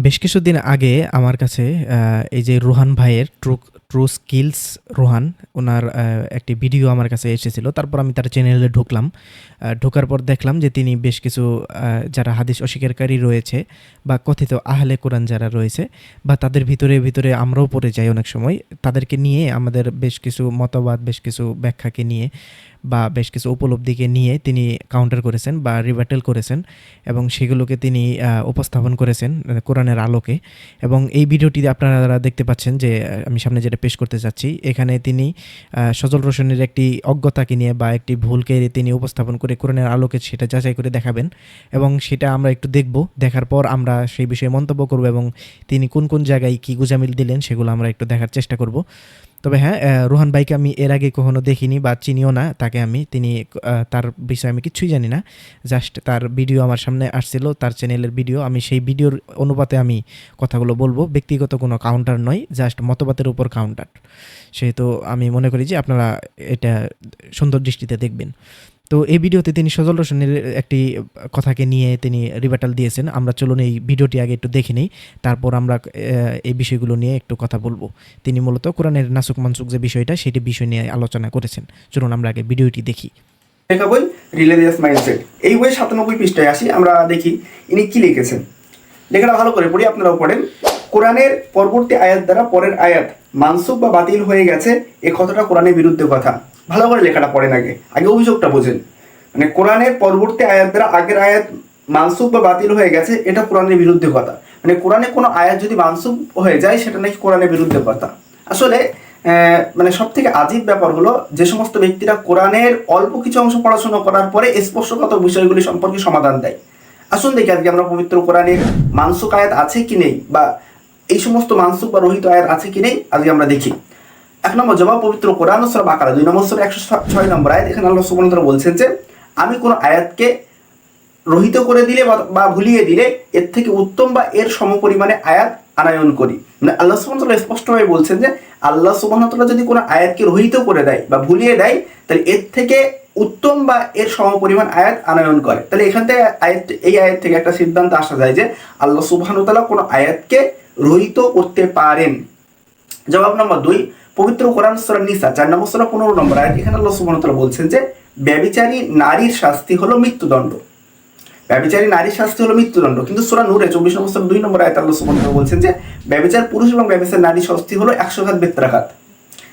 বেশ কিছুদিন আগে আমার কাছে এই যে রোহান ভাইয়ের ট্রু ট্রু স্কিলস রোহান ওনার একটি ভিডিও আমার কাছে এসেছিল। তারপর আমি তার চ্যানেলে ঢুকলাম। ঢোকার পর দেখলাম যে তিনি বেশ কিছু যারা হাদিস অস্বীকারী রয়েছে বা কথিত আহলে কোরআন যারা রয়েছে বা তাদের ভিতরে ভিতরে আমরাও পড়ে যাই অনেক সময় তাদেরকে নিয়ে আমাদের বেশ কিছু মতবাদ বেশ কিছু ব্যাখ্যাকে নিয়ে বা বেশ কিছু উপলব্ধিকে নিয়ে তিনি কাউন্টার করেছেন বা রিভার্টেল করেছেন এবং সেগুলোকে তিনি উপস্থাপন করেছেন আহ, কোরআনের আলোকে। এবং এই ভিডিওটি আপনারা দেখতে পাচ্ছেন যে আমি সামনে যেটা পেশ করতে চাচ্ছি এখানে তিনি সজল রোশনের একটি অজ্ঞতাকে নিয়ে বা একটি ভুলকে তিনি উপস্থাপন করে কোরআনের আলোকে সেটা যাচাই করে দেখাবেন। এবং সেটা আমরা একটু দেখব। দেখার পর আমরা সেই বিষয়ে মন্তব্য করব এবং তিনি কোন কোন জায়গায় কী গুজামিল দিলেন সেগুলো আমরা একটু দেখার চেষ্টা করব। তবে হ্যাঁ রোহান ভাইকে আমি এর আগে কখনো দেখিনি বা চিনিও না, তাকে আমি, তিনি তার বিষয়ে আমি কিছুই জানি না। জাস্ট তার ভিডিও আমার সামনে আসছিল, তার চ্যানেলের ভিডিও। আমি সেই ভিডিওর অনুপাতে আমি কথাগুলো বলব। ব্যক্তিগত কোনো কাউন্টার নয়, জাস্ট মতবাদের উপর কাউন্টার সেহেতু আমি মনে করি যে আপনারা এটা সুন্দর দৃষ্টিতে দেখবেন। তো এই ভিডিওতে তিনি সজল রোশনের একটি কথাকে নিয়ে তিনি রিবাটাল দিয়েছেন। আমরা চলুন এই ভিডিওটি আগে একটু দেখে নিই, তারপর আমরা এই বিষয়গুলো নিয়ে একটু কথা বলব। তিনি মূলত কোরআনের নাসুক মানসুক যে বিষয়টা, সেটি বিষয় নিয়ে আলোচনা করেছেন। চলুন আমরা আগে ভিডিওটি দেখি। লেখা বই রিলেজিয়াস মাইন্ডসেট। এই বই সাতানব্বই পৃষ্ঠায় আসি, আমরা দেখি ইনি কি লিখেছেন। লেখাটা ভালো করে পড়ি, আপনারাও পড়েন। কোরআনের পরবর্তী আয়াত দ্বারা পরের আয়াত মানসুক বা বাতিল হয়ে গেছে, এ কথাটা কোরআনের বিরুদ্ধে কথা। ভালো করে লেখাটা পড়েন আগে আগে অভিযোগটা বোঝেন। মানে কোরআনের পরবর্তী আয়াত দ্বারা আগের আয়াত মানসুক বা বাতিল হয়ে গেছে, এটা কোরআনের বিরুদ্ধে কথা। মানে কোরআনে কোনো আয়াত যদি মানসুক হয়ে যায়, সেটা নাকি কোরআনের বিরুদ্ধে কথা। আসলে মানে সব থেকে আজীব ব্যাপার হলো যে সমস্ত ব্যক্তিরা কোরআনের অল্প কিছু অংশ পড়াশোনা করার পরে স্পর্শগত বিষয়গুলি সম্পর্কে সমাধান দেয়। আসুন দেখি আজকে আমরা পবিত্র কোরআনের মানসুক আয়াত আছে কি নেই, বা এই সমস্ত মানসুক বা রহিত আয়াত আছে কি নেই? আজকে আমরা দেখি। এক নম্বর, জবাব পবিত্র কোরআন সূরা বাকারা। দুই নম্বর সূরা একশো ছয় নম্বর আয়াত। এখানে আল্লাহ সুবহানাহু বলছেন যে, আমি কোনো আয়াতকে রহিত করে দিলে বা- ভুলিয়ে দিলে এর থেকে উত্তম বা এর সমপরিমাণে আয়াত আনায়ন করি। মানে আল্লাহ তাআলা স্পষ্টভাবে বলছেন যে, আল্লাহ তাআলা যদি কোনো আয়াতকে রহিত করে দেয় বা ভুলিয়ে দেয়, তাহলে এর থেকে উত্তম বা এর সমপরিমাণ আয়াত আনায়ন করে। তাহলে এখান থেকে আয়াত, এই আয়াত থেকে একটা সিদ্ধান্ত আসা যায় যে, আল্লাহ তাআলা কোনো আয়াতকে রহিত করতে পারেন। জবাব নম্বর দুই, পবিত্র কোরআন সূরা নিসা, চার নম্বর সূরা পনেরো নম্বর আয়াত, এখানে আল্লাহ সুবহানাহু বলছেন যে ব্যভিচারী নারীর শাস্তি হলো মৃত্যুদণ্ড। ব্যভিচারী নারীর শাস্তি হলো মৃত্যুদণ্ড। কিন্তু সূরা নূরে, চব্বিশ নম্বর দুই নম্বর আয়াত আল্লাহ সুবহানাহু বলছেন যে ব্যভিচার পুরুষ এবং ব্যভিচার নারীর শাস্তি হলো একশো ঘাত বেত্রাঘাত।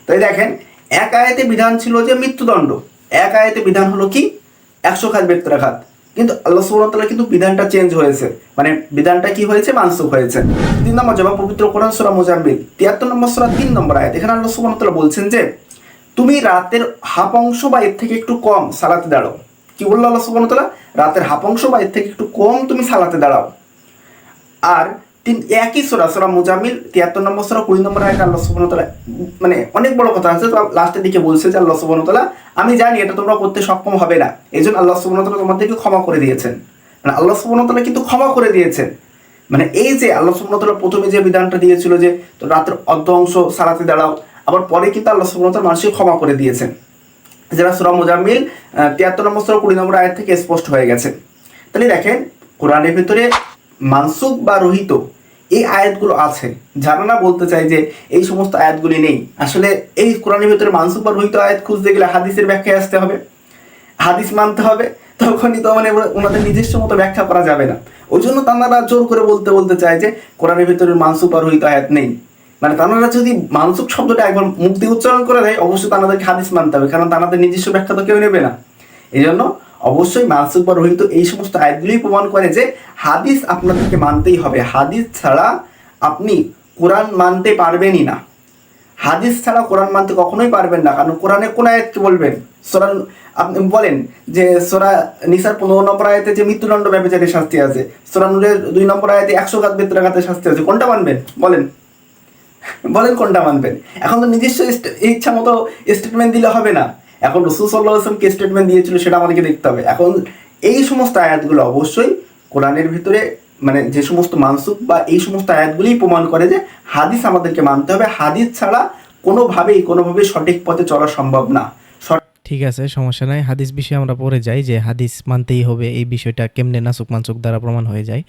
তাই দেখেন, এক আয়াতে বিধান ছিল যে মৃত্যুদণ্ড। এক আয়াতে বিধান হলো কি? একশো খাত বেত্রাঘাত। কিন্তু আল্লাহ তাআলা কিন্তু বিধানটা চেঞ্জ হয়েছে। মানে বিধানটা কি হয়েছে? মানসুখ হয়েছে। তিন নম্বর জবাব, পবিত্র কোরআন সূরা মুজাম্মিল। তিয়াত্তর নম্বর সূরা তিন নম্বর আয়াত। এখানে আল্লাহ তাআলা বলছেন যে, তুমি রাতের হাফ অংশ বা এর থেকে একটু কম সালাতে দাঁড়াও। কি বলল আল্লাহ তাআলা? রাতের হাফ অংশ বা এর থেকে একটু কম তুমি সালাতে দাঁড়াও। আর একই সোরা সোরা মুজামিল তিয়াত্তর নম্বর সোরা, কুড়ি নম্বর আয়টা আল্লাহ সুবহানাহু তাআলা মানে অনেক বড় কথা আছে, তো লাস্টের দিকে বলছে যে আল্লাহ সুবহানাহু তাআলা, আমি জানি এটা তোমরা করতে সক্ষম হবে না। এই জন্য আল্লাহ তাআলা তোমাদেরকে ক্ষমা করে দিয়েছেন। মানে আল্লাহ সুবহানাহু তাআলা কিন্তু ক্ষমা করে দিয়েছেন। মানে এই যে আল্লাহ সুবহানাহু তাআলা প্রথমে যে বিধানটা দিয়েছিল যে, তো রাতের অর্ধ অংশ সালাতে দাঁড়াও। আবার পরে কিন্তু আল্লাহ সুবহানাহু তাআলা মানুষকে ক্ষমা করে দিয়েছেন। যারা সুরা মুজাম্মিল তিয়াত্তর নম্বর সুরা, কুড়ি নম্বর আয়াত থেকে স্পষ্ট হয়ে গেছে। তাহলে দেখেন, কোরআনের ভিতরে মানসুক বা রহিত এই আয়াতগুলো আছে। যারা না বলতে চাই যে এই সমস্ত আয়াতগুলি নেই। আসলে এই কোরআনের ভিতরে মানসুক রহিত আয়াত খুঁজতে গেলে হাদিসের ব্যাখ্যায় আসতে হবে। হাদিস মানতে হবে, তখনই তো মানে ওনাদের নিজস্ব মতো ব্যাখ্যা করা যাবে না। ওই জন্য তারা জোর করে বলতে বলতে চায় যে কোরআনের ভিতরে মানসুক রহিত আয়াত নেই। মানে তারা যদি মানসুক শব্দটা একবার মুক্তি উচ্চারণ করে দেয়, অবশ্যই তাদেরকে হাদিস মানতে হবে, কারণ তাদের নিজস্ব ব্যাখ্যা তো কেউ নেবে না। এই জন্য অবশ্যই মানসুক বা রহিত এই সমস্ত আয়াতগুলি প্রমাণ করে যে হাদিস আপনাদেরকে মানতেই হবে। হাদিস ছাড়া আপনি কোরআন মানতে পারবেনই না। হাদিস ছাড়া কোরআন মানতে কখনোই পারবেন না। কারণ কোরআনে কোন আয়াতকে বলবেন? সোরা আপনি বলেন যে সোরা নিসার পনেরো নম্বর আয়াতে যে মৃত্যুদণ্ড ব্যবচারের শাস্তি আছে, সোরা নূরের দুই নম্বর আয়াতে একশো ঘাত বেত্রাঘাতের শাস্তি আছে, কোনটা মানবেন? বলেন। বলেন কোনটা মানবেন? এখন তো নিজস্ব ইচ্ছা মতো স্টেটমেন্ট দিলে হবে না। এখন রসুল সাল্লাহ আসলাম কি স্টেটমেন্ট দিয়েছিল সেটা আমাদেরকে দেখতে হবে। এখন এই সমস্ত আয়াতগুলো অবশ্যই কোরআনের ভিতরে মানে যে সমস্ত মানসুক বা এই সমস্ত আয়াতগুলি প্রমাণ করে যে হাদিস আমাদেরকে মানতে হবে। হাদিস ছাড়া কোনোভাবেই কোনোভাবেই সঠিক পথে চলা সম্ভব না। ঠিক আছে, সমস্যা নাই। হাদিস বিষয়ে আমরা পরে যাই যে হাদিস মানতেই হবে, এই বিষয়টা কেমনে নাসুক মানসুক দ্বারা প্রমাণ হয়ে যায়।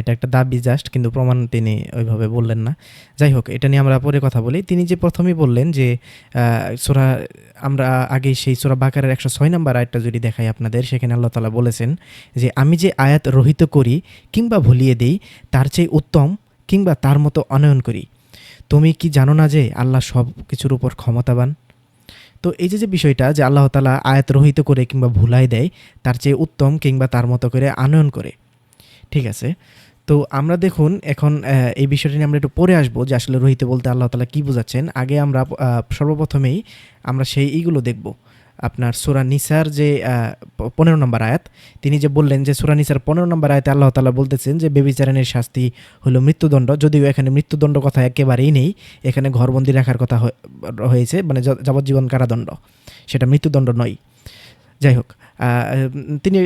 এটা একটা দাবি জাস্ট, কিন্তু প্রমাণ তিনি ওইভাবে বললেন না। যাই হোক, এটা নিয়ে আমরা পরে কথা বলি। তিনি যে প্রথমেই বললেন যে সোরা, আমরা আগে সেই সোরা বাকারের একশো ছয় নম্বর আয়াতটা যদি দেখাই আপনাদের, সেখানে আল্লাহ তালা বলেছেন যে, আমি যে আয়াত রহিত করি কিংবা ভুলিয়ে দিই, তার চেয়ে উত্তম কিংবা তার মতো অনয়ন করি। তুমি কি জানো না যে, আল্লাহ সব কিছুর উপর ক্ষমতাবান? তো এই যে যে বিষয়টা যে আল্লাহ তালা আয়াত রহিত করে কিংবা ভুলাই দেয়, তার চেয়ে উত্তম কিংবা তার মতো করে আনয়ন করে। ঠিক আছে? তো আমরা দেখুন এখন এই বিষয়টি নিয়ে আমরা একটু পরে আসব যে আসলে রহিত বলতে আল্লাহ তালা কী বোঝাচ্ছেন। আগে আমরা সর্বপ্রথমেই আমরা সেই ইগুলো দেখব। আপনার সুরা নিসার যে পনেরো নম্বর আয়াত, তিনি যে বললেন যে সুরা নিসার পনেরো নম্বর আয়াতে আল্লাহ তালা বলতেছেন যে বেবিচারণের শাস্তি হলো মৃত্যুদণ্ড। যদিও এখানে মৃত্যুদণ্ড কথা একেবারেই নেই, এখানে ঘরবন্দি রাখার কথা হয়েছে মানে যাবজ্জীবন কারাদণ্ড। সেটা মৃত্যুদণ্ড নয়। যাই হোক তিনি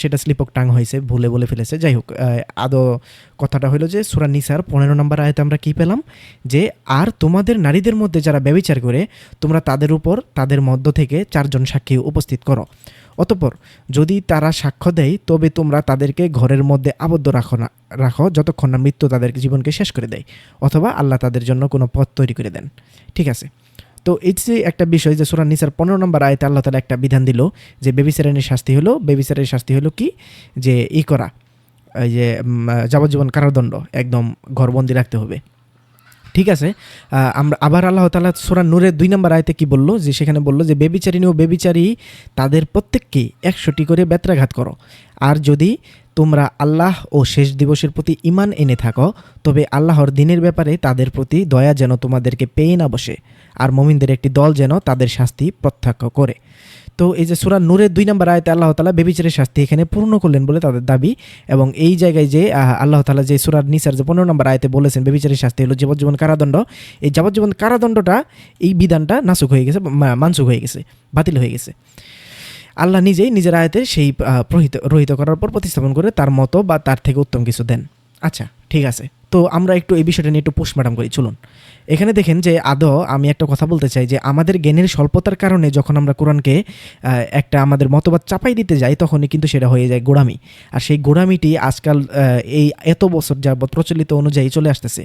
সেটা স্লিপ অফ টাং হয়েছে, ভুলে বলে ফেলেছে। যাই হোক আদৌ কথাটা হলো যে সুরা নিসার পনেরো নম্বর আয়তে আমরা কি পেলাম? যে আর তোমাদের নারীদের মধ্যে যারা ব্যবিচার করে, তোমরা তাদের উপর, তাদের মধ্য থেকে চারজন সাক্ষী উপস্থিত করো। অতপর যদি তারা সাক্ষ্য দেয়, তবে তোমরা তাদেরকে ঘরের মধ্যে আবদ্ধ রাখো না, রাখো যতক্ষণ না মৃত্যু তাদের জীবনকে শেষ করে দেয়, অথবা আল্লাহ তাদের জন্য কোনো পথ তৈরি করে দেন। ঠিক আছে। তো এই যে একটা বিষয় যে সুরান নিসার পনেরো নম্বর আয়তে আল্লাহ তালা একটা বিধান দিল যে বেবিচারের শাস্তি হলো বেবিচারের শাস্তি হলো কি? যে ই করা, এই যে যাবজ্জীবন কারাদণ্ড, একদম ঘরবন্দি রাখতে হবে। ঠিক আছে? আমরা আবার আল্লাহ তালা সুরা নূরের দুই নম্বর আয়তে কি বলল? যে সেখানে বলল যে বেবিচারিনী ও বেবিচারী তাদের প্রত্যেককে একশোটি করে বেত্রাঘাত করো। আর যদি তোমরা আল্লাহ ও শেষ দিবসের প্রতি ইমান এনে থাকো, তবে আল্লাহর দিনের ব্যাপারে তাদের প্রতি দয়া যেন তোমাদেরকে পেয়ে না বসে, আর মমিনদের একটি দল যেন তাদের শাস্তি প্রত্যাখ্য করে। তো এই যে সুরা নূরের দুই নম্বর আয়তে আল্লাহ তালা বেবিচারের শাস্তি এখানে পূর্ণ করলেন বলে তাদের দাবি, এবং এই জায়গায় যে আল্লাহ তালা যে সুরার নিসার যে পনেরো নম্বর আয়তে বলেছেন বেবিচারের শাস্তি হলো যাবজ্জীবন কারাদণ্ড, এই যাবজ্জীবন কারাদণ্ডটা, এই বিধানটা নাসুক হয়ে গেছে মানসুক হয়ে গেছে, বাতিল হয়ে গেছে। আল্লাহ নিজেই নিজের আয়াতে সেই প্রহিত, রহিত করার পর প্রতিস্থাপন করে তার মতো বা তার থেকে উত্তম কিছু দেন। আচ্ছা ঠিক আছে। তো আমরা একটু এই বিষয়টা নিয়ে একটু পোস্টমার্টাম করি, চলুন। এখানে দেখেন যে আদৌ আমি একটা কথা বলতে চাই যে আমাদের জ্ঞানের স্বল্পতার কারণে যখন আমরা কোরআনকে একটা আমাদের মতবাদ চাপাই দিতে যাই, তখনই কিন্তু সেটা হয়ে যায় গোড়ামি। আর সেই গোড়ামিটি আজকাল এই এত বছর যাবৎ প্রচলিত অনুযায়ী চলে আসতেছে।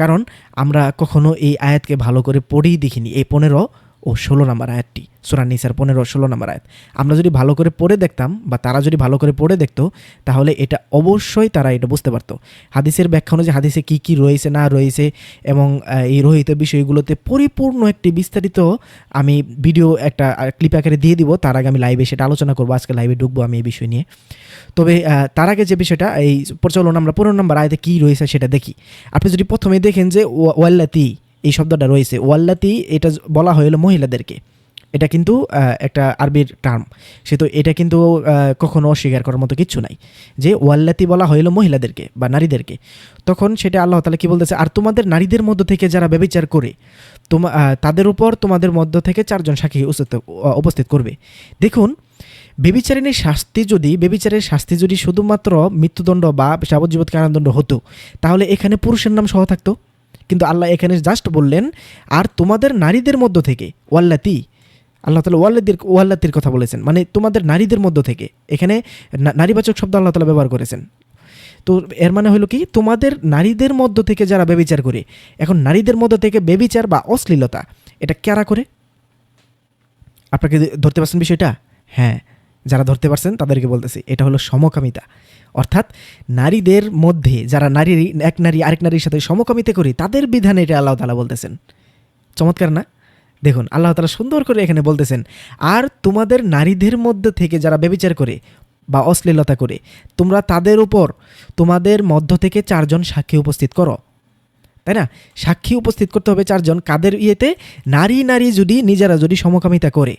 কারণ আমরা কখনো এই আয়াতকে ভালো করে পড়েই দেখিনি। এই পনেরো ও ষোলো নম্বর আয়াতটি সুরান নিসার পনেরো ষোলো নম্বর আয়াত। আমরা যদি ভালো করে পড়ে দেখতাম বা তারা যদি ভালো করে পড়ে দেখতো, তাহলে এটা অবশ্যই তারা এটা বুঝতে পারতো। হাদিসের ব্যাখ্যা অনুযায়ী হাদিসে কী কী রয়েছে, না রয়েছে এবং এই রহিত বিষয়গুলোতে পরিপূর্ণ একটি বিস্তারিত আমি ভিডিও একটা ক্লিপ আকারে দিয়ে দিব। তার আগে আমি লাইভে সেটা আলোচনা করব, আজকে লাইভে ঢুকবো আমি এই বিষয় নিয়ে। তবে তার আগে যে বিষয়টা, এই প্রচলন আমরা পনেরো নম্বর আয়তে কী রয়েছে সেটা দেখি। আপনি যদি প্রথমে দেখেন যে ওয়া- ওয়াল্লাতি এই শব্দটা রয়েছে। ওয়াল্লাতি, এটা বলা হলো মহিলাদেরকে। এটা কিন্তু একটা আরবির টার্ম সে তো এটা কিন্তু কখনো অস্বীকার করার মতো কিচ্ছু নাই। যে ওয়াল্লাতি বলা হলো মহিলাদেরকে বা নারীদেরকে। তখন সেটা আল্লাহ তালা কি বলতেছে? আর তোমাদের নারীদের মধ্য থেকে যারা ব্যবিচার করে, তোমা তাদের উপর তোমাদের মধ্য থেকে চারজন সাক্ষী উপস্থিত- করবে। দেখুন বেবিচারিণীর শাস্তি যদি বেবিচারের শাস্তি যদি শুধুমাত্র মৃত্যুদণ্ড বা যাবজ্জীবন কারাদণ্ড হতো, তাহলে এখানে পুরুষের নাম সহ থাকতো? কিন্তু আল্লাহ এখানে জাস্ট বললেন, আর তোমাদের নারীদের মধ্য থেকে, ওয়াল্লাতি, আল্লাহ তালা ওয়াল্লাদির, ওয়াল্লাতির কথা বলেছেন। মানে তোমাদের নারীদের মধ্য থেকে, এখানে নারীবাচক শব্দ আল্লাহ তালা ব্যবহার করেছেন। তো এর মানে হলো কি, তোমাদের নারীদের মধ্য থেকে যারা বেবিচার করে, এখন নারীদের মধ্য থেকে বেবিচার বা অশ্লীলতা, এটা কারা করে? আপনাকে ধরতে পারছেন বিষয়টা? হ্যাঁ যারা ধরতে পারছেন তাদেরকে বলতেছি, এটা হলো সমকামিতা। অর্থাৎ নারীদের মধ্যে যারা নারী, এক নারী আরেক নারীর সাথে সমকামিতা করে, তাদের বিধানে এটা আল্লাহ তালা বলতেছেন। চমৎকার না? দেখুন, আল্লাহ তালা সুন্দর করে এখানে বলতেছেন, আর তোমাদের নারীদের মধ্যে থেকে যারা বেবিচার করে বা অশ্লীলতা করে, তোমরা তাদের উপর তোমাদের মধ্য থেকে চারজন সাক্ষী উপস্থিত করো। তাই না? সাক্ষী উপস্থিত করতে হবে চারজন। কাদের ইয়েতে? নারী নারী যদি, নিজেরা যদি সমকামিতা করে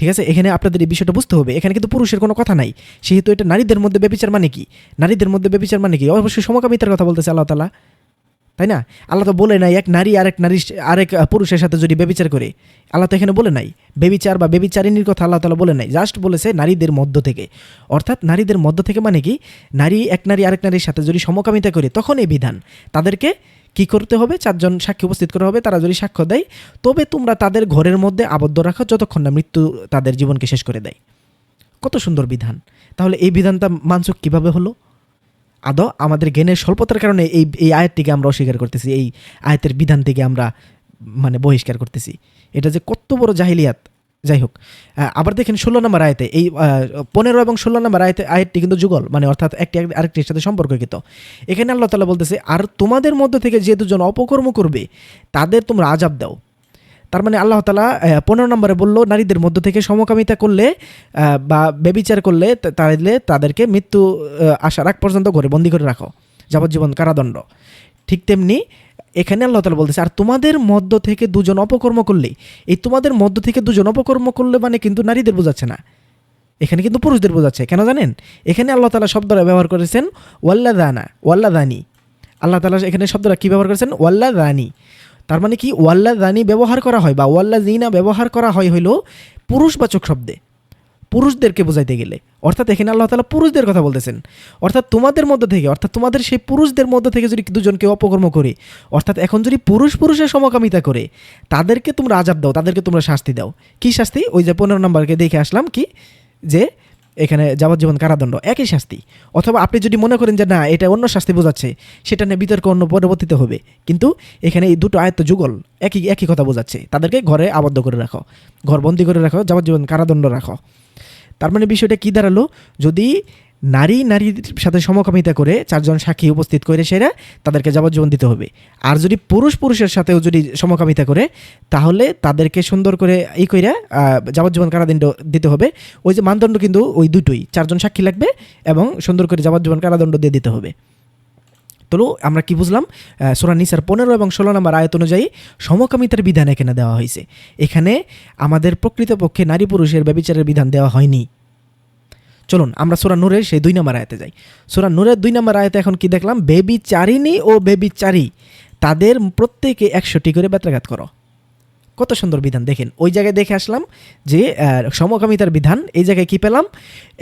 ঠিক আছে? এখানে আপনাদের এই বিষয়টা বুঝতে হবে। এখানে কিন্তু পুরুষের কোনো কথা নাই। সেহেতু এটা নারীদের মধ্যে বেবিচার মানে কি? নারীদের মধ্যে বেবিচার মানে কি? অবশ্যই সমকামিতার কথা বলতেছে আল্লাহ তালা তাই না? আল্লাহ তো বলে নাই, এক নারী আরেক নারী, আরেক পুরুষের সাথে যদি বেবিচার করে, আল্লাহ তো এখানে বলে নাই। বেবিচার বা বেবিচারিনীর কথা আল্লাহ তালা বলে নাই। জাস্ট বলেছে নারীদের মধ্য থেকে। অর্থাৎ নারীদের মধ্য থেকে মানে কি? নারী এক নারী আরেক নারীর সাথে যদি সমকামিতা করে, তখন এই বিধান। তাদেরকে কি করতে হবে? চারজন সাক্ষী উপস্থিত করা হবে, তারা যদি সাক্ষ্য দেয়, তবে তোমরা তাদের ঘরের মধ্যে আবদ্ধ রাখো যতক্ষণ না মৃত্যু তাদের জীবনকে শেষ করে দেয়। কত সুন্দর বিধান। তাহলে এই বিধানটা মানসুক কীভাবে হলো? আদৌ আমাদের জ্ঞানের স্বল্পতার কারণে এই এই আয়াতটিকে আমরা অস্বীকার করতেছি, এই আয়াতের বিধান থেকে আমরা মানে বহিষ্কার করতেছি। এটা যে কত বড় জাহিলিয়াত। যাই হোক আবার দেখেন ষোলো নম্বর আয়তে, এই পনেরো এবং ষোলো নম্বর আয়তে, আয়াতটি কিন্তু যুগল মানে অর্থাৎ একটি আরেকটির সাথে সম্পর্কিত এখানে আল্লাহ তালা বলতেছে, আর তোমাদের মধ্য থেকে যে দুজন অপকর্ম করবে, তাদের তোমরা আজাব দাও। তার মানে আল্লাহ তালা পনেরো নম্বরে বলল, নারীদের মধ্য থেকে সমকামিতা করলে বা বেবিচার করলে তাহলে তাদেরকে মৃত্যু আসার আগ পর্যন্ত করে বন্দি করে রাখো। যাবজ্জীবন কারাদণ্ড। ঠিক তেমনি এখানে আল্লাহ তালা বলতেছে, আর তোমাদের মধ্য থেকে দুজন অপকর্ম করলে এই তোমাদের মধ্য থেকে দুজন অপকর্ম করলে মানে কিন্তু নারীদের বোঝাচ্ছে না। এখানে কিন্তু পুরুষদের বোঝাচ্ছে, কেন জানেন? এখানে আল্লাহ তালা শব্দরা ব্যবহার করেছেন ওয়াল্লা দানা ওয়াল্লা দানি আল্লাহ তালা এখানে শব্দরা কী ব্যবহার করেছেন? ওয়াল্লা দানি তার মানে কি? ওয়াল্লা দানি ব্যবহার করা হয় বা ওয়াল্লা জিনা ব্যবহার করা হয় হইল পুরুষবাচক শব্দে। পুরুষদেরকে বোঝাইতে গেলে। অর্থাৎ এখানে আল্লাহ তালা পুরুষদের কথা বলতেছেন। অর্থাৎ তোমাদের মধ্যে থেকে, অর্থাৎ তোমাদের সেই পুরুষদের মধ্যে থেকে যদি দুজনকে অপকর্ম করে, অর্থাৎ এখন যদি পুরুষ পুরুষের সমকামিতা করে, তাদেরকে তোমরা আজাব দাও, তাদেরকে তোমরা শাস্তি দাও। কি শাস্তি? ওই যে পনেরো নম্বরকে দেখে আসলাম কি? যে এখানে যাবজ্জীবন কারাদণ্ড, একই শাস্তি। অথবা আপনি যদি মনে করেন যে না, এটা অন্য শাস্তি বোঝাচ্ছে, সেটা নিয়ে বিতর্ক অন্য পরবর্তীতে হবে। কিন্তু এখানে এই দুটো আয়ত্ত যুগল একই একই কথা বোঝাচ্ছে। তাদেরকে ঘরে আবদ্ধ করে রাখো, ঘরবন্দি করে রাখো, যাবজ্জীবন কারাদণ্ড রাখো। তার মানে বিষয়টা কী দাঁড়াল? যদি নারী, নারীর সাথে সমকামিতা করে চারজন সাক্ষী উপস্থিত করে সেরা তাদেরকে যাবজ্জীবন দিতে হবে। আর যদি পুরুষ পুরুষের সাথেও যদি সমকামিতা করে, তাহলে তাদেরকে সুন্দর করে এই কইরা যাবজ্জীবন কারাদণ্ড দিতে হবে। ওই যে মানদণ্ড কিন্তু ওই দুটোই, চারজন সাক্ষী লাগবে এবং সুন্দর করে যাবজ্জীবন কারাদণ্ড দিয়ে দিতে হবে। তো আমরা কি বুঝলাম? সোরা নিসার পনেরো এবং ষোলো নম্বর আয়ত অনুযায়ী সমকামিতার বিধান এখানে দেওয়া হয়েছে। এখানে আমাদের প্রকৃতপক্ষে নারী পুরুষের ব্যবিচারের বিধান দেওয়া হয়নি। চলুন, আমরা সোরা নূরের সেই দুই নম্বর আয়তে যাই। সোরা নূরের দুই নম্বর আয়তে এখন কি দেখলাম? বেবি চারিনী ও বেবি চারি, তাদের প্রত্যেকে একশোটি করে বেত্রাঘাত করো। কত সুন্দর বিধান, দেখেন, ওই জায়গায় দেখে আসলাম যে সমকামিতার বিধান, এই জায়গায় কি পেলাম?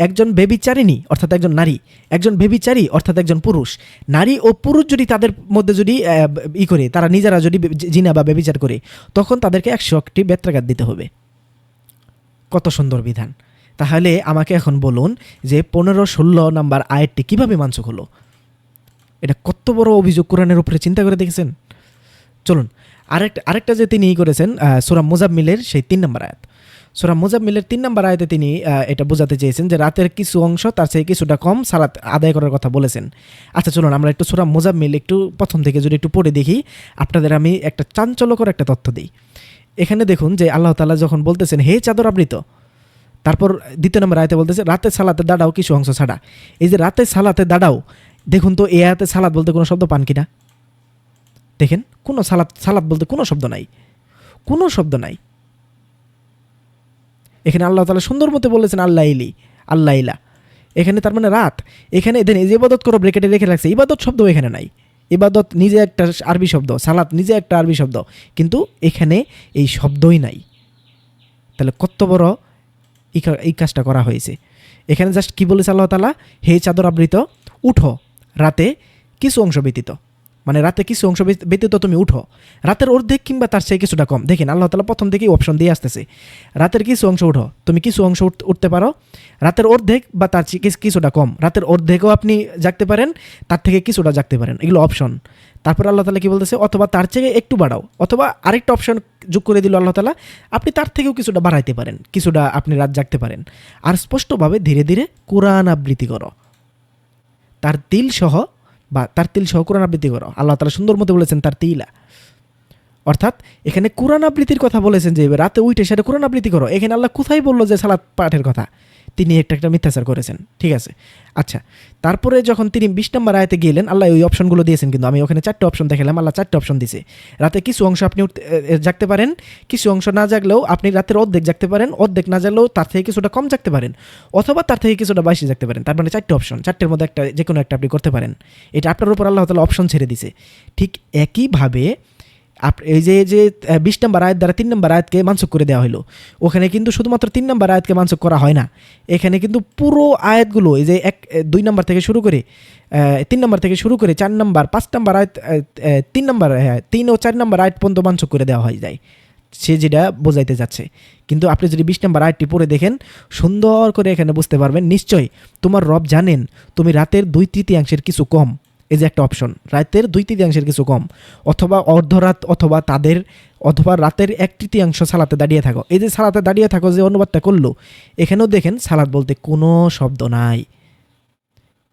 একজন বেবিচারিণী অর্থাৎ একজন নারী, একজন বেবিচারী অর্থাৎ একজন পুরুষ। নারী ও পুরুষ যদি তাদের মধ্যে যদি ই করে, তারা নিজেরা যদি জিনা বা বেবিচার করে, তখন তাদেরকে একশো একটি বেত্রাঘাত দিতে হবে। কত সুন্দর বিধান। তাহলে আমাকে এখন বলুন যে পনেরো ষোলো নাম্বার আয়াতটি কীভাবে মানসুক হলো? এটা কত বড় অভিযোগ কোরআনের উপরে চিন্তা করে দেখেছেন? চলুন আরেকটা আরেকটা যে তিনি ই করেছেন সুরা মুজাম্মিলের সেই তিন নম্বর আয়াত। সুরা মুজাম্মিলের তিন নম্বর আয়াতে তিনি এটা বোঝাতে চেয়েছেন যে রাতের কিছু অংশ তার চেয়ে কিছুটা কম সালাত আদায় করার কথা বলেছেন। আচ্ছা চলুন, আমরা একটু সুরা মুজাম্মিল একটু প্রথম থেকে যদি একটু পড়ে দেখি, আপনাদের আমি একটা চাঞ্চল্যকর একটা তথ্য দিই। এখানে দেখুন যে আল্লাহ তাআলা যখন বলতেছেন, হে চাদর আবৃত তারপর দ্বিতীয় নম্বর আয়তে বলতেছে, রাতে সালাতে দাঁড়াও কিছু অংশ ছাড়া। এই যে রাতে সালাতে দাঁড়াও, দেখুন তো এ আয়াতে সালাত বলতে কোনো শব্দ পান কিনা? দেখেন, কোনো সালাত সালাত বলতে কোনো শব্দ নাই। কোনো শব্দ নাই। এখানে আল্লাহ তালা সুন্দর মতো বলেছেন আল্লাহ ইলি আল্লাহ ইলা এখানে তার মানে রাত। এখানে এই যে ইবাদত করো ব্রেকেটে রেখে রাখছে, ইবাদত শব্দ এখানে নাই। ইবাদত নিজে একটা আরবি শব্দ, সালাত নিজে একটা আরবি শব্দ, কিন্তু এখানে এই শব্দই নাই। তাহলে কত বড় এই কাজটা করা হয়েছে। এখানে জাস্ট কী বলেছে আল্লাহ তালা হে চাদর আবৃত, উঠো। রাতে কিছু অংশ ব্যতীত। মানে রাতে কিছু অংশ ব্যত- ব্যতীত তুমি উঠো। রাতের অর্ধেক কিংবা তার চেয়ে কিছুটা কম। দেখেন, আল্লাহ তালা প্রথম থেকেই অপশন দিয়ে আসতেছে। রাতের কিছু অংশ উঠো। তুমি কিছু অংশ উঠতে পারো। রাতের অর্ধেক বা তার কিছুটা কম। রাতের অর্ধেকও আপনি জাগতে পারেন, তার থেকে কিছুটা জাগতে পারেন। এগুলো অপশন তারপর আল্লাহ তালা কি বলতেছে? অথবা তার চেয়ে একটু বাড়াও। অথবা আরেকটা অপশন যোগ করে দিল আল্লাহ তালা আপনি তার থেকেও কিছুটা বাড়াইতে পারেন, কিছুটা আপনি রাত জাগতে পারেন। আর স্পষ্টভাবে ধীরে ধীরে কোরআন আবৃত্তি করো। তার তিল সহ বা তার তিল সহ কোরআন আবৃত্তি করো। আল্লাহ তালা সুন্দর মতো বলেছেন তার তিলা। অর্থাৎ এখানে কোরআন আবৃত্তির কথা বলেছেন যে রাতে উঠে সেটা কোরআন আবৃত্তি করো। এখানে আল্লাহ কোথায় বলল যে সালাত পাঠের কথা? তিনি একটা একটা মিথ্যাচার করেছেন, ঠিক আছে? আচ্ছা তারপরে যখন তিনি বিশ নম্বর আয়তে গেলেন, আল্লাহ ওই অপশনগুলো দিয়েছেন কিন্তু, আমি ওখানে চারটে অপশন দেখালাম, আল্লাহ চারটে অপশন দিয়েছে রাতে কিছু অংশ আপনি জাগতে পারেন, কিছু অংশ না জাগলেও আপনি রাতের অর্ধেক জাগতে পারেন, অর্ধেক না জাগলেও তার থেকে কিছুটা কম জাগতে পারেন, অথবা তার থেকে কিছুটা বেশি জাগতে পারেন, তার মানে চারটে অপশন চারটের মধ্যে একটা যে কোনো একটা আপনি করতে পারেন। এটা আপনার উপর আল্লাহ তালা অপশন ছেড়ে দিছে। ঠিক একইভাবে এই যে যে বিশ নম্বর আয়াত দ্বারা তিন নম্বর আয়াতকে মানসুক করে দেওয়া হলো ওখানে কিন্তু শুধুমাত্র তিন নম্বর আয়াতকে মানসুক করা হয় না। এখানে কিন্তু পুরো আয়াতগুলো, এই যে এক দুই নম্বর থেকে শুরু করে তিন নম্বর থেকে শুরু করে চার নম্বর, পাঁচ নম্বর আয়াত তিন নম্বর হ্যাঁ তিন ও চার নম্বর আয়াত পর্যন্ত মানসুক করে দেওয়া হয়ে যায়। সে যেটা বোঝাইতে যাচ্ছে। কিন্তু আপনি যদি বিশ নম্বর আয়টি পড়ে দেখেন, সুন্দর করে এখানে বুঝতে পারবেন, নিশ্চয়ই তোমার রব জানেন, তুমি রাতের দুই তৃতীয়াংশের কিছু কম। এই যে একটা অপশন রাতের দুই তৃতীয়াংশের কিছু কম। অথবা অর্ধরাত অথবা তাদের, অথবা রাতের এক তৃতীয়াংশ সালাতে দাঁড়িয়ে থাকো। এই যে সালাতে দাঁড়িয়ে থাকো যে অনুবাদটা করল, এখানেও দেখেন সালাদ বলতে কোনো শব্দ নাই।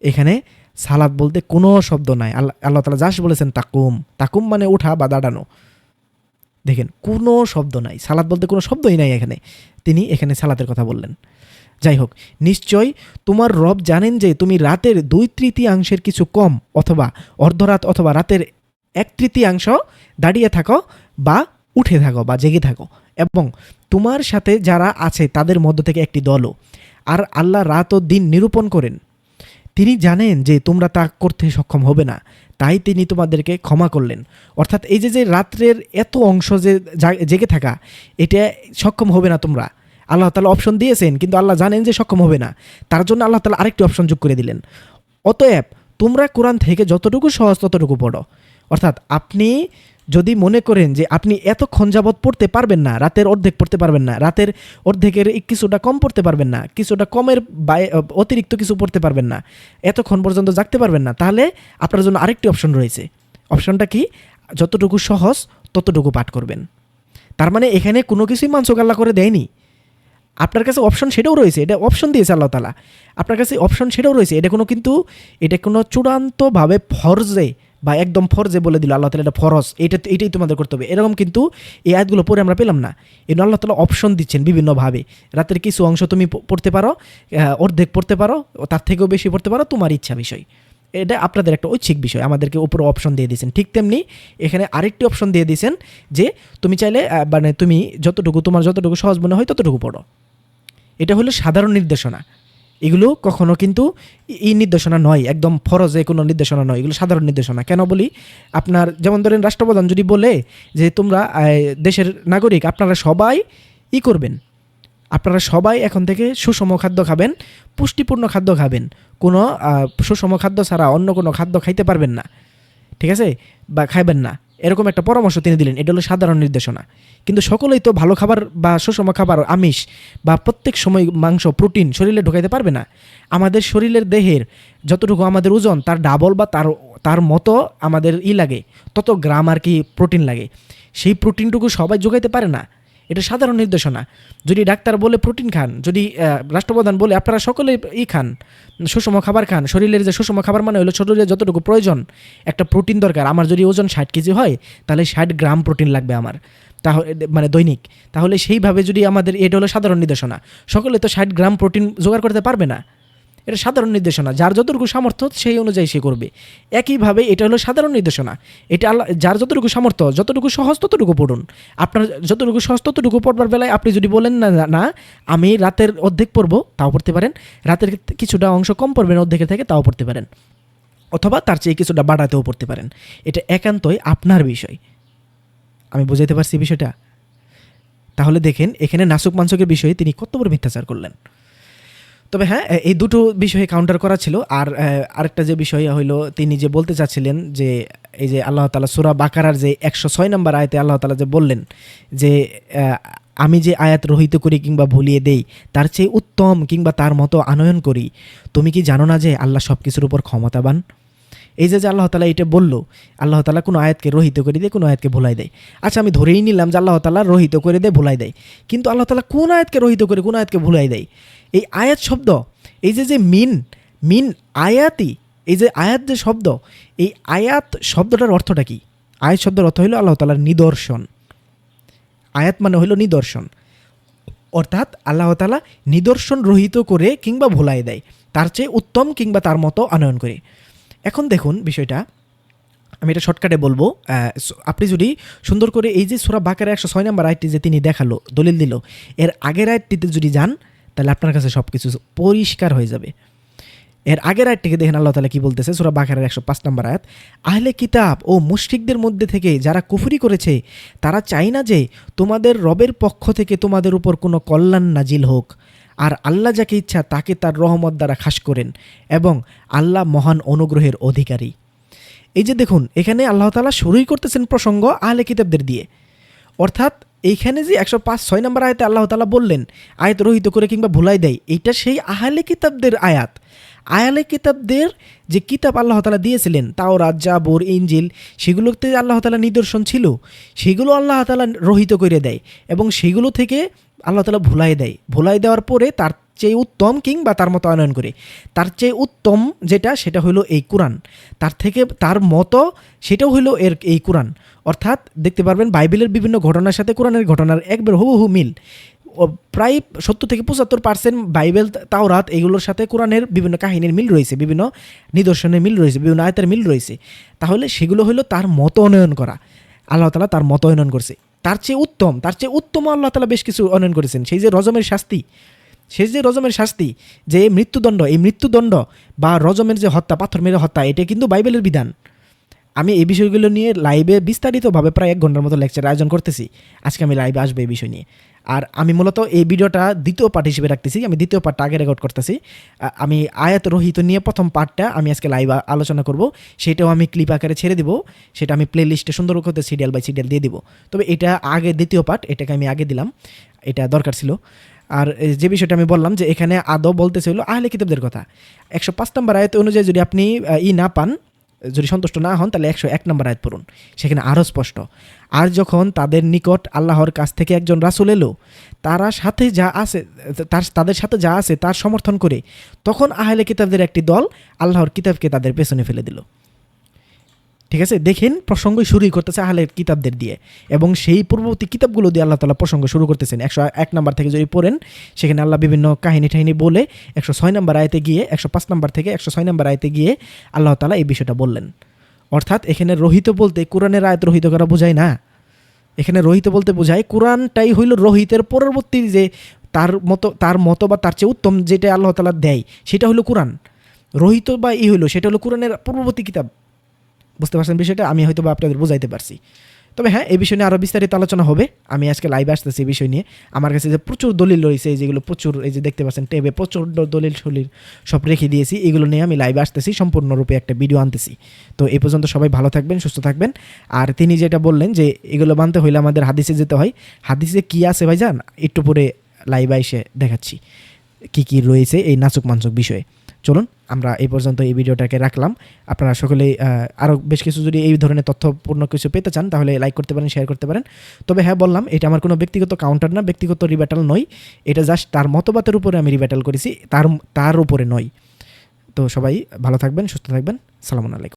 এখানে সালাদ বলতে কোনো শব্দ নাই। আল্লাহ আল্লাহ তালা জাস্ট বলেছেন তাকুম তাকুম মানে ওঠা বা দাঁড়ানো। দেখেন, কোনো শব্দ নাই। সালাদ বলতে কোনো শব্দই নাই এখানে। তিনি এখানে সালাতের কথা বললেন। যাই হোক, নিশ্চয় তোমার রব জানেন যে তুমি রাতের দুই তৃতীয়াংশের কিছু কম অথবা অর্ধরাত অথবা রাতের এক তৃতীয়াংশ দাঁড়িয়ে থাকো বা উঠে থাকো বা জেগে থাকো এবং তোমার সাথে যারা আছে তাদের মধ্য থেকে একটি দলও। আর আল্লাহ রাত ও দিন নিরূপণ করেন। তিনি জানেন যে তোমরা তা করতে সক্ষম হবে না, তাই তিনি তোমাদেরকে ক্ষমা করলেন। অর্থাৎ এই যে যে রাত্রের এত অংশ যে জেগে থাকা, এটা সক্ষম হবে না তোমরা। আল্লাহ তালা অপশন দিয়েছেন, কিন্তু আল্লাহ জানেন যে সক্ষম হবে না। তার জন্য আল্লাহ তালা আরেকটি অপশন যোগ করে দিলেন। অতএব তোমরা কোরআন থেকে যতটুকু সহজ ততটুকু পড়ো। অর্থাৎ আপনি যদি মনে করেন যে আপনি এতক্ষণ যাবৎ পড়তে পারবেন না, রাতের অর্ধেক পড়তে পারবেন না, রাতের অর্ধেকের কিছুটা কম পড়তে পারবেন না, কিছুটা কমের অতিরিক্ত কিছু পড়তে পারবেন না, এতক্ষণ পর্যন্ত জাগতে পারবেন না, তাহলে আপনার জন্য আরেকটি অপশন রয়েছে। অপশনটা কি? যতটুকু সহজ ততটুকু পাঠ করবেন। তার মানে এখানে কোনো কিছুই মানসুক আল্লাহ করে দেয়নি। আপনার কাছে অপশন সেটাও রয়েছে, এটা অপশন দিয়েছে আল্লাহ তালা আপনার কাছে অপশন সেটাও রয়েছে, এটা কোনো কিন্তু, এটা কোনো চূড়ান্তভাবে ফরজে বা একদম ফরজে বলে দিল আল্লাহ তালা এটা ফরজ, এটা এটাই তোমাদের করতে হবে। এরকম কিন্তু এই আয়াতগুলো পরে আমরা পেলাম না। এই আল্লাহ তালা অপশন দিচ্ছেন বিভিন্নভাবে। রাতের কিছু অংশ তুমি পড়তে পারো অর্ধেক পড়তে পারো, তার থেকেও বেশি পড়তে পারো, তোমার ইচ্ছা বিষয়। এটা আপনাদের একটা ঐচ্ছিক বিষয়, আমাদেরকে উপরে অপশন দিয়ে দিয়েছেন। ঠিক তেমনি এখানে আরেকটি অপশন দিয়ে দিয়েছেন যে, তুমি চাইলে মানে তুমি যতটুকু, তোমার যতটুকু সহজ মনে হয় ততটুকু পড়ো। এটা হলো সাধারণ নির্দেশনা। এগুলো কখনো কিন্তু এই নির্দেশনা নয়, একদম ফরজে কোনো নির্দেশনা নয়, এগুলো সাধারণ নির্দেশনা। কেন বলি? আপনার যেমন ধরেন রাষ্ট্রপ্রধান যদি বলে যে তোমরা দেশের নাগরিক, আপনারা সবাই ই করবেন। আপনারা সবাই এখন থেকে সুষম খাদ্য খাবেন, পুষ্টিপূর্ণ খাদ্য খাবেন। কোনো সুষম খাদ্য ছাড়া অন্য কোনো খাদ্য খাইতে পারবেন না। ঠিক আছে? বা খাইবেন না। এরকম একটা পরামর্শ তিনি দিলেন, এটা হলো সাধারণ নির্দেশনা। কিন্তু সকলেই তো ভালো খাবার বা সুষম খাবার, আমিষ বা প্রত্যেক সময় মাংস, প্রোটিন শরীরে ঢোকাইতে পারবে না। আমাদের শরীরের দেহের যতটুকু আমাদের ওজন, তার ডাবল বা তার তার মতো আমাদের ই লাগে, তত গ্রাম আর কি প্রোটিন লাগে। সেই প্রোটিনটুকু সবাই যোগাইতে পারে না। এটা সাধারণ নির্দেশনা। যদি ডাক্তার বলে প্রোটিন খান, যদি রাষ্ট্রপ্রধান বলে আপনারা সকলে ই খান, সুষম খাবার খান, শরীরের যে সুষম খাবার মানে হলো শরীরে যতটুকু প্রয়োজন, একটা প্রোটিন দরকার। আমার যদি ওজন ষাট কেজি হয়, তাহলে ষাট গ্রাম প্রোটিন লাগবে আমার। তাহলে মানে দৈনিক। তাহলে সেইভাবে যদি আমাদের, এটা হলো সাধারণ নির্দেশনা। সকলে তো ষাট গ্রাম প্রোটিন জোগাড় করতে পারবে না। এটা সাধারণ নির্দেশনা। যার যতটুকু সামর্থ্য সেই অনুযায়ী সে করবে। একইভাবে এটা হলো সাধারণ নির্দেশনা। এটা আল্লাহ, যার যতটুকু সামর্থ্য, যতটুকু সহজ ততটুকু পড়ুন। আপনার যতটুকু সহজ ততটুকু পড়বার বেলায় আপনি যদি বলেন না না আমি রাতের অর্ধেক পড়ব, তাও পড়তে পারেন। রাতের কিছুটা অংশ কম পড়বেন, অর্ধেকের থেকে তাও পড়তে পারেন। অথবা তার চেয়ে কিছুটা বাড়াতেও পড়তে পারেন। এটা একান্তই আপনার বিষয়। আমি বুঝাইতে পারছি বিষয়টা? তাহলে দেখেন, এখানে নাসুক মানসুকের বিষয়ে তিনি কত বড় মিথ্যাচার করলেন। তবে হ্যাঁ এই দুটো বিষয়ে কাউন্টার করা ছিল। আর আরেকটা যে বিষয় হইল, তিনি যে বলতে চাচ্ছিলেন যে, এই যে আল্লাহ তালা সুরা বাকারার যে একশো ছয় নম্বর আয়তে আল্লাহ তালা যে বললেন যে আমি যে আয়াত রহিত করি কিংবা ভুলিয়ে দেই, তার চেয়ে উত্তম কিংবা তার মতো আনয়ন করি, তুমি কি জানো না যে আল্লাহ সব কিছুর উপর ক্ষমতাবান? এই যে যে আল্লাহ তালা এটা বলল, আল্লাহ তালা কোনো আয়াতকে রহিত করে দেয় কোনো আয়াতকে ভুলাই দেয়। আচ্ছা আমি ধরেই নিলাম যে আল্লাহ তালা রহিত করে দেয়, ভুলাই দেয়। কিন্তু আল্লাহ তালা কোন আয়াতকে রহিত করে, কোন আয়াতকে ভুলাই দেয়? এই আয়াত শব্দ, এই যে যে মিন মিন আয়াতি, এই যে আয়াত যে শব্দ, এই আয়াত শব্দটার অর্থটা কি? আয়াত শব্দের অর্থ হলো আল্লাহ তালার নিদর্শন। আয়াত মানে হলো নিদর্শন। অর্থাৎ আল্লাহ তালা নিদর্শন রহিত করে কিংবা ভুলাই দেয়, তার চেয়ে উত্তম কিংবা তার মতো আনয়ন করে। এখন দেখুন বিষয়টা, আমি এটা শর্টকাটে বলব। আপনি যদি সুন্দর করে এই যে সুরা বাকার একশো ছয় নম্বর আয়টি যে তিনি দেখাল, দলিল দিল, এর আগের আয়টিতে যদি যান তাহলে আপনার কাছে সব কিছু পরিষ্কার হয়ে যাবে। এর আগের আয়টিকে দেখেন আল্লাহ তালা কি বলতেছে? সুরা বাকারের একশো পাঁচ নম্বর আয়াত, আহলে কিতাব ও মুশরিকদের মধ্যে থেকে যারা কুফরি করেছে, তারা চায় না যে তোমাদের রবের পক্ষ থেকে তোমাদের উপর কোনো কল্যাণ নাজিল হোক। আর আল্লাহ যাকে ইচ্ছা তাকে তার রহমত দ্বারা খাস করেন এবং আল্লাহ মহান অনুগ্রহের অধিকারী। এই যে দেখুন, এখানে আল্লাহ তালা শুরুই করতেছেন প্রসঙ্গ আহলে কিতাবদের দিয়ে। অর্থাৎ এইখানে যে একশো পাঁচ, ছয় নম্বর আয়াতে আল্লাহ তালা বললেন, আয়াত রহিত করে কিংবা ভুলাই দেয়, এইটা সেই আহলে কিতাবদের আয়াত। আয়ালে কিতাবদের যে কিতাব আল্লাহ তালা দিয়েছিলেন তাও রাজ্জাবর ইঞ্জিল সেগুলোতে আল্লাহ তালা নিদর্শন ছিল, সেগুলো আল্লাহ তালা রহিত করে দেয় এবং সেগুলো থেকে আল্লাহ তালা ভুলাই দেয়। ভুলাই দেওয়ার পরে তার চেয়ে উত্তম কিংবা তার মতো আনয়ন করে। তার চেয়ে উত্তম যেটা, সেটা হলো এই কোরআন। তার থেকে, তার মতো, সেটাও হলো এর, এই কোরআন। অর্থাৎ দেখতে পারবেন বাইবেলের বিভিন্ন ঘটনার সাথে কোরআনের ঘটনার একবার হুবহু মিল। প্রায় সত্তর থেকে পঁচাত্তর পার্সেন্ট বাইবেল, তাওরাত এগুলোর সাথে কোরআনের বিভিন্ন কাহিনীর মিল রয়েছে, বিভিন্ন নিদর্শনের মিল রয়েছে, বিভিন্ন আয়তের মিল রয়েছে। তাহলে সেগুলো হলো তার মত উন্নয়ন করা। আল্লাহ তালা তার মত উন্নয়ন করছে। তার চেয়ে উত্তম, তার চেয়ে উত্তম আল্লাহ তালা বেশ কিছু উন্নয়ন করেছেন। সেই যে রজমের শাস্তি, সেই যে রজমের শাস্তি, যে মৃত্যুদণ্ড, এই মৃত্যুদণ্ড বা রজমের যে হত্যা, পাথর মেরে হত্যা, এটা কিন্তু বাইবেলের বিধান। আমি এই বিষয়গুলো নিয়ে লাইভে বিস্তারিতভাবে প্রায় এক ঘণ্টার মতো লেকচার আয়োজন করতেছি। আজকে আমি লাইভে আসব এই বিষয় নিয়ে। আর আমি মূলত এই ভিডিওটা দ্বিতীয় পার্ট হিসেবে রাখতেছি, আমি দ্বিতীয় পার্টটা আগে রেকর্ড করতেছি। আমি আয়াত রহিত নিয়ে প্রথম পার্টটা আমি আজকে লাইভ আলোচনা করব। সেটাও আমি ক্লিপ আকারে ছেড়ে দিব, সেটা আমি প্লে লিস্টে সুন্দর করতে সিরিয়াল বাই সিরিয়াল দিয়ে দিব। তবে এটা আগে দ্বিতীয় পার্ট এটাকে আমি আগে দিলাম, এটা দরকার ছিল। আর যে বিষয়টা আমি বললাম যে এখানে আদৌ বলতেছে হলো আহলে কিতাবদের কথা। একশো পাঁচ নম্বর আয়ত অনুযায়ী যদি আপনি ই না পান যদি সন্তুষ্ট না হন, তাহলে একশো এক নম্বর আয়াত পড়ুন। সেখানে আরও স্পষ্ট। আর যখন তাদের নিকট আল্লাহর কাছ থেকে একজন রাসুল এলো, তারা সাথে যা আছে, তার, তাদের সাথে যা আছে তার সমর্থন করে, তখন আহলে কিতাবদের একটি দল আল্লাহর কিতাবকে তাদের পেছনে ফেলে দিল। ঠিক আছে? দেখেন প্রসঙ্গ শুরুই করতেছে আহলে কিতাবদের দিয়ে এবং সেই পূর্ববর্তী কিতাবগুলো দিয়ে আল্লাহ তালা প্রসঙ্গ শুরু করতেছেন। একশো এক নাম্বার থেকে যদি পড়েন, সেখানে আল্লাহ বিভিন্ন কাহিনী টাহিনী বলে একশো ছয় নম্বর আয়তে গিয়ে, একশো পাঁচ নাম্বার থেকে একশো ছয় নম্বর আয়তে গিয়ে আল্লাহ তালা এই বিষয়টা বললেন। অর্থাৎ এখানে রহিত বলতে কোরআনের আয়ত রহিত করা বোঝায় না। এখানে রহিত বলতে বোঝায় কোরআনটাই হইল রহিতের পরবর্তী যে তার মতো তার মতো বা তার চেয়ে উত্তম যেটা আল্লাহ তালা দেয়, সেটা হলো কোরআন। রহিত বা ই হইল, সেটা হলো কোরআনের পূর্ববর্তী কিতাব। বুঝতে পারছেন বিষয়টা? আমি হয়তো বা আপনাদের বোঝাইতে পারছি। তবে হ্যাঁ এই বিষয় নিয়ে আরও বিস্তারিত আলোচনা হবে। আমি আজকে লাইভে আসতেছি এই বিষয় নিয়ে। আমার কাছে যে প্রচুর দলিল রয়েছে যেগুলো প্রচুর, এই যে দেখতে পাচ্ছেন টেবে প্রচুর দ- দলিল সলিল সব রেখে দিয়েছি, এগুলো নিয়ে আমি লাইভে আসতেছি, সম্পূর্ণরূপে একটা ভিডিও আনতেছি। তো এই পর্যন্ত সবাই ভালো থাকবেন, সুস্থ থাকবেন। আর তিনি যেটা বললেন যে, এগুলো মানতে হইলে আমাদের হাদিসে যেতে হয়। হাদিসে কি আছে ভাই যান একটু পরে লাইভে এসে দেখাচ্ছি। কী কী রয়েছে এই নাচুক মানসুক বিষয়ে। চলুন, আমরা এই পর্যন্ত এই ভিডিওটাকে রাখলাম। আপনারা সকলেই আরও বেশ কিছু যদি এই ধরনের তথ্যপূর্ণ কিছু পেতে চান, তাহলে লাইক করতে পারেন শেয়ার করতে পারেন। তবে হ্যাঁ বললাম, এটা আমার কোনো ব্যক্তিগত কাউন্টার না, ব্যক্তিগত রিব্যাটাল নয়। এটা জাস্ট তার মতবাদের উপরে আমি রিব্যাটাল করেছি, তার তার উপরে নয়। তো সবাই ভালো থাকবেন, সুস্থ থাকবেন। সালামুন আলাইকুম।